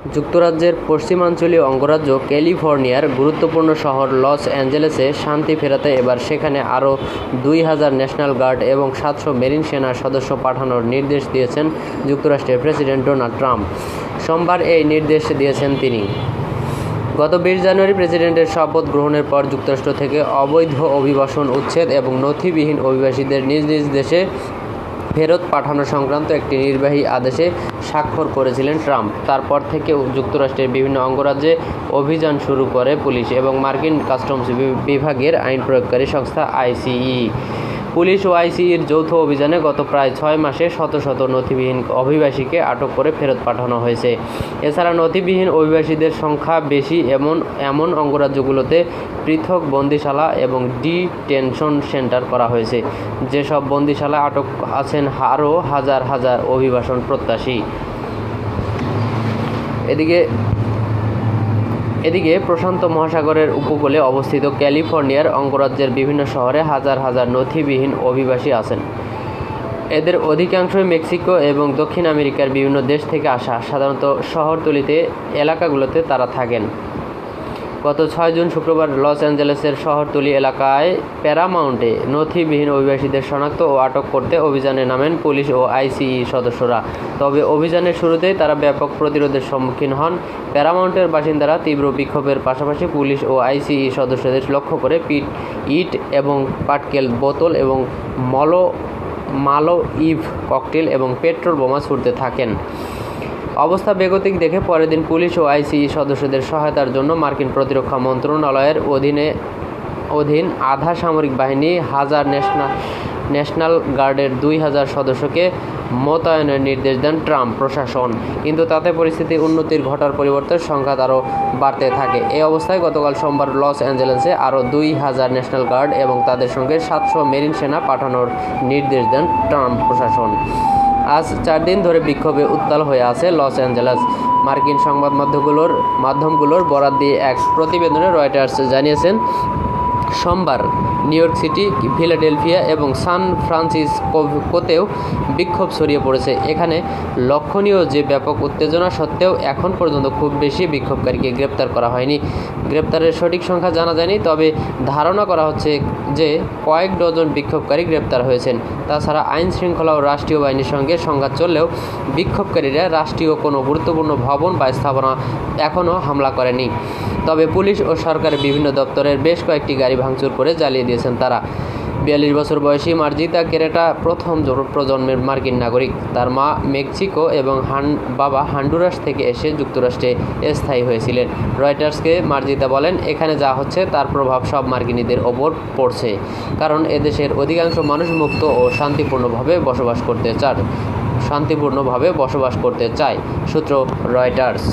যুক্তরাজ্যের পশ্চিমাঞ্চলীয় অঙ্গরাজ্য ক্যালিফোর্নিয়ার গুরুত্বপূর্ণ শহর লস অ্যাঞ্জেলেসে শান্তি ফেরাতে এবার সেখানে আরও দুই হাজার ন্যাশনাল গার্ড এবং সাতশো মেরিন সেনার সদস্য পাঠানোর নির্দেশ দিয়েছেন যুক্তরাষ্ট্রের প্রেসিডেন্ট ডোনাল্ড ট্রাম্প। সোমবার এই নির্দেশ দিয়েছেন তিনি। গত বিশ জানুয়ারি প্রেসিডেন্টের শপথ গ্রহণের পর যুক্তরাষ্ট্র থেকে অবৈধ অভিবাসন উচ্ছেদ এবং নথিবিহীন অভিবাসীদের নিজ নিজ দেশে ফেরত পাঠানো সংক্রান্ত একটি নির্বাহী আদেশে স্বাক্ষর করেছিলেন ট্রাম্প। তারপর থেকে যুক্তরাষ্ট্রের বিভিন্ন অঙ্গরাজ্যে অভিযান শুরু করে পুলিশ এবং মার্কিন কাস্টমস বিভাগের আইন প্রয়োগকারী সংস্থা আইসিই। পুলিশ ও আইসিইর যৌথ অভিযানে গত প্রায় ছয় মাসে শত শত নথিবিহীন অভিবাসীকে আটক করে ফেরত পাঠানো হয়েছে। এছাড়া নথিবিহীন অভিবাসীদের সংখ্যা বেশি এমন এমন অঙ্গরাজ্যগুলোতে পৃথক বন্দিশালা এবং ডিটেনশন সেন্টার করা হয়েছে। যেসব বন্দিশালা আটক আছেন আরও হাজার হাজার অভিবাসন প্রত্যাশী। এদিকে এদিকে প্রশান্ত মহাসাগরের উপকূলে অবস্থিত ক্যালিফোর্নিয়ার অঙ্গরাজ্যের বিভিন্ন শহরে হাজার হাজার নথিবিহীন অভিবাসী আছেন। এদের অধিকাংশই মেক্সিকো এবং দক্ষিণ আমেরিকার বিভিন্ন দেশ থেকে আসা। সাধারণত শহরতলিতে, এলাকাগুলোতে তারা থাকেন। গত ছয় জুন শুক্রবার লস অ্যাঞ্জেলেসের শহরতলি এলাকায় প্যারামাউন্টে নথিবিহীন অভিবাসীদের শনাক্ত ও আটক করতে অভিযানে নামেন পুলিশ ও আইসিই সদস্যরা। তবে অভিযানের শুরুতেই তারা ব্যাপক প্রতিরোধের সম্মুখীন হন। প্যারামাউন্টের বাসিন্দারা তীব্র বিক্ষোভের পাশাপাশি পুলিশ ও আইসিই সদস্যদের লক্ষ্য করে পিট, ইট এবং পাটকেল বোতল এবং মলো, মালো ইভ ককটেল এবং পেট্রোল বোমা ছুড়তে থাকেন। অবস্থা বেগতিক দেখে পরের দিন পুলিশ ও আইসিই সদস্যদের সহায়তার জন্য মার্কিন প্রতিরক্ষা মন্ত্রণালয়ের অধীনে, অধীন আধা সামরিক বাহিনী হাজার ন্যাশনাল ন্যাশনাল গার্ডের দুই হাজার সদস্যকে মোতায়েনের নির্দেশ দেন ট্রাম্প প্রশাসন। কিন্তু তাতে পরিস্থিতি উন্নতির ঘটার পরিবর্তে সংঘাত আরও বাড়তে থাকে। এই অবস্থায় গতকাল সোমবার লস অ্যাঞ্জেলেসে আরও দুই হাজার ন্যাশনাল গার্ড এবং তাদের সঙ্গে সাতশো মেরিন সেনা পাঠানোর নির্দেশ দেন ট্রাম্প প্রশাসন। আজ চার দিন ধরে বিক্ষোভে উত্তাল হয়ে আছে লস অ্যাঞ্জেলেস। মার্কিন সংবাদ মাধ্যমগুলোর মাধ্যমগুলোর বরাত দিয়ে এক প্রতিবেদনে রয়টার্স জানিয়েছেন সোমবার নিউ ইয়র্ক সিটি, ফিলাডেলফিয়া এবং সান ফ্রান্সিসকোতেও বিক্ষোভ ছড়িয়ে পড়েছে। এখানে লক্ষণীয় যে ব্যাপক উত্তেজনা সত্ত্বেও এখন পর্যন্ত খুব বেশি বিক্ষোভকারীকে গ্রেপ্তার করা হয়নি। গ্রেপ্তারের সঠিক সংখ্যা জানা যায়নি, তবে ধারণা করা হচ্ছে যে কয়েক ডজন বিক্ষোভকারী গ্রেপ্তার হয়েছেন। তাছাড়া আইন শৃঙ্খলা ও রাষ্ট্রীয় বাহিনীর সঙ্গে সংঘাত চললেও বিক্ষোভকারীরা রাষ্ট্রীয় কোনো গুরুত্বপূর্ণ ভবন বা স্থাপনা এখনও হামলা করেনি। তবে পুলিশ ও সরকারের বিভিন্ন দপ্তরের বেশ কয়েকটি গাড়ি ভাঙচুর করে জ্বালিয়ে দিয়েছেন তারা। বিয়াল্লিশ বছর বয়সী মার্জিতা কেরেটা প্রথম প্রজন্মের মার্কিন নাগরিক। তার মা মেক্সিকো এবং হান বাবা হান্ডুরাস থেকে এসে যুক্তরাষ্ট্রে স্থায়ী হয়েছিলেন। রয়টার্সকে মার্জিতা বলেন, এখানে যা হচ্ছে, তার প্রভাব সব মার্কিনীদের ওপর পড়ছে। কারণ এদেশের অধিকাংশ মানুষ মুক্ত ও শান্তিপূর্ণভাবে বসবাস করতে চান শান্তিপূর্ণভাবে বসবাস করতে চায়। সূত্র রয়টার্স।